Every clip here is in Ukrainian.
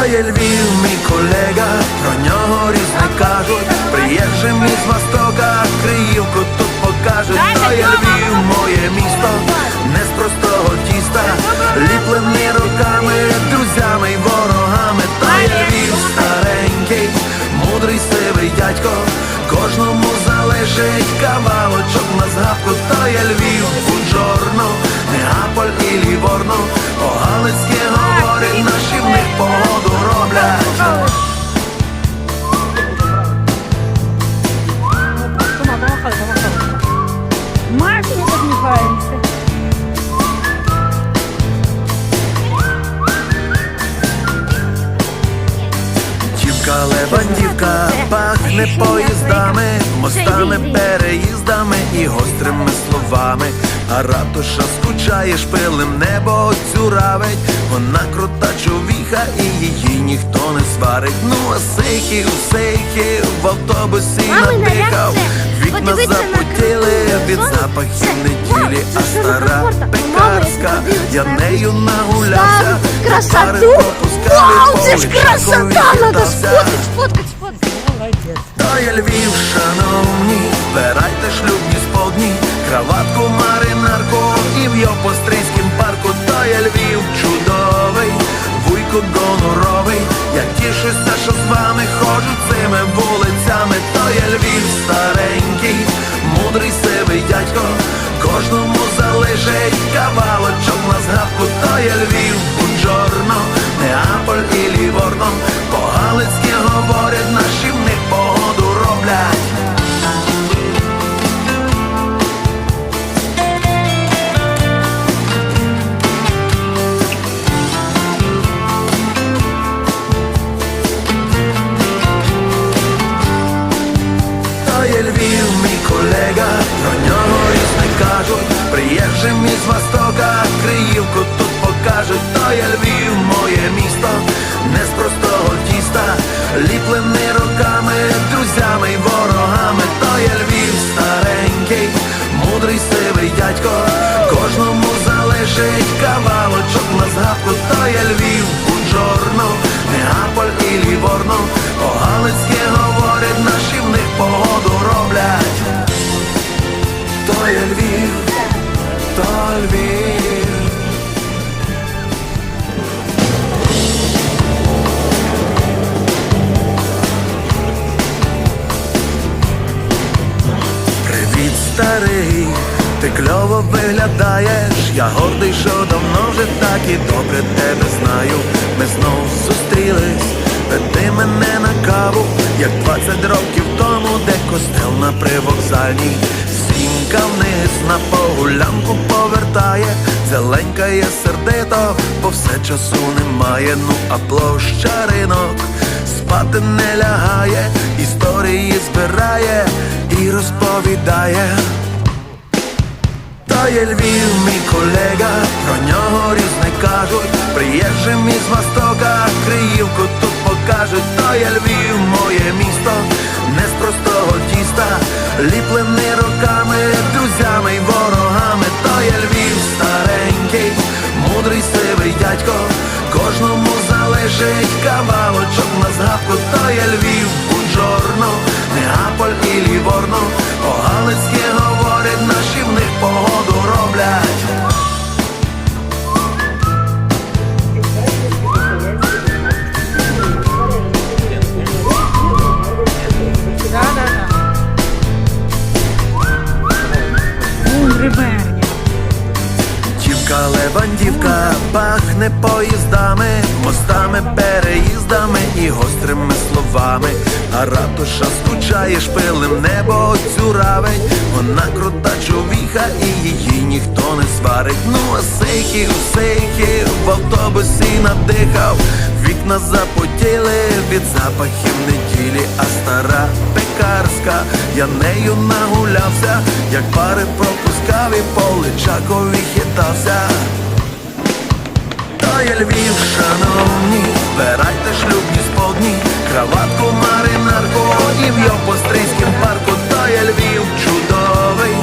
Та є Львів, мій колега, про нього різне кажуть. Приїжджим із Востока, Криївку тут покажуть. Та є Львів, моє місто, не з простого тіста, ліплений руками, друзями й ворогами. Та є Львів старенький, мудрий сивий дядько, кожному залежить кавалочок на згадку. Та є Львів, Маш, ми посміхаємося. Дівка, левандівка, пахне поїздами, мостами, переїздами і гострими словами. А ратуша скучає, шпилем небо цюравить. Вона крута човіха і її ніхто не сварить. Ну а сейхи, у в автобусі Мами, надихав. наряд це Вікна подивитися на запотіли красиву від запахів неділі, а стара пекарська. Я нею нагулявся. красоту. Вау, це ж красота! Надо сфоткать, сфоткать, сфоткать. То я Львів, шановні, збирайте шлюбні Приїжджим із Востока, Криївку тут покажуть. То є Львів, ти кльово виглядаєш. Я гордий, що давно вже так і добре тебе знаю. Ми знов зустрілись, веди мене на каву, як 20 років тому, де костел на привокзальній. Сімка вниз на прогулянку повертає, зеленькає сердито, бо все часу немає. Ну а площа ринок спати не лягає, історії збирає і розповідає. То є Львів, мій колега, про нього різне кажуть. Приїжджим із Востока, Криївку тут покажуть. То є Львів, моє місто, не з простого тіста, ліплений руками, Дівка, левандівка, пахне поїздами, мостами, переїздами і гострими словами. а ратуша скучає шпилем небо цюравить, вона крута човіха і її ніхто не сварить. Ну а сейхів, сейхів в автобусі надихав, вікна запотіли від запахів неділі, а стара пекарська, я нею нагулявся, як пари пропускав і по личакові хитався. То є Львів, шановні, збирайте шлюбні сподні, краватку, маринарку і в Йопострийськім парку. То є Львів чудовий,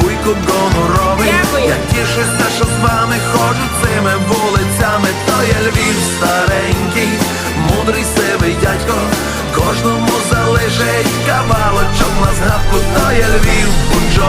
вуйку гоноровий. Я тішуся, що з вами ходжу цими вулицями. То є Львів старенький, залишить кавалочок на згадку, то є Львів, Бунджорно,